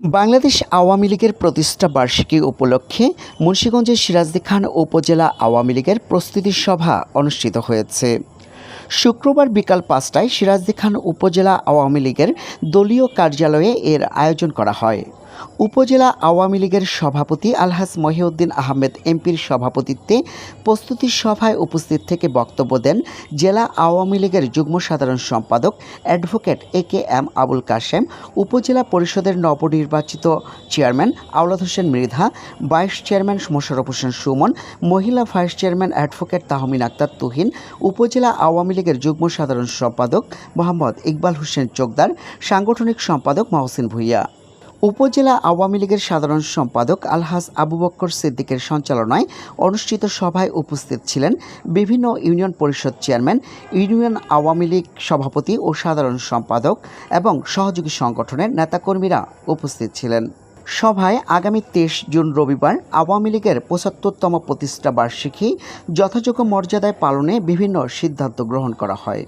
বাংলাদেশ আওয়ামী লীগের প্রতিষ্ঠা বার্ষিকী উপলক্ষে মুন্সীগঞ্জের সিরাজদি খান উপজেলা আওয়ামী লীগের প্রস্তুতি সভা অনুষ্ঠিত হয়েছে। শুক্রবার বিকাল পাঁচটায় সিরাজদি খান উপজেলা আওয়ামী লীগের দলীয় কার্যালয়ে এর আয়োজন করা হয়। উপজেলা আওয়ামী লীগের সভাপতি আলহাজ মহিউদ্দিন আহমেদ এমপির সভাপতিত্বে প্রস্তুতি সভায় উপস্থিত থেকে বক্তব্য দেন জেলা আওয়ামী লীগের যুগ্ম সাধারণ সম্পাদক advocate A K M Abul Kashem, উপজেলা পরিষদের নবনির্বাচিত chairman Awlad Hossain Mridha, vice chairman Mosharraf Hossain Sumon, মহিলা vice chairman advocate Tahmin Akter Tuhin, উপজেলা আওয়ামী লীগের যুগ্ম সাধারণ সম্পাদক মোহাম্মদ ইকবাল হোসেন চোকদার, সাংগঠনিক সম্পাদক মহসিন ভুইয়া। উপজেলা আওয়ামী লীগের সাধারণ সম্পাদক আলহাজ আবু বক্কর সিদ্দিকের সঞ্চালনায় অনুষ্ঠিত সভায় উপস্থিত ছিলেন বিভিন্ন ইউনিয়ন পরিষদ চেয়ারম্যান, ইউনিয়ন আওয়ামী লীগ সভাপতি ও সাধারণ সম্পাদক এবং সহযোগী সংগঠনের নেতাকর্মীরা উপস্থিত ছিলেন। সভায় আগামী তেইশ জুন রবিবার আওয়ামী লীগের পঁচাত্তরতম প্রতিষ্ঠা বার্ষিকী যথাযোগ্য মর্যাদায় পালনে বিভিন্ন সিদ্ধান্ত গ্রহণ করা হয়।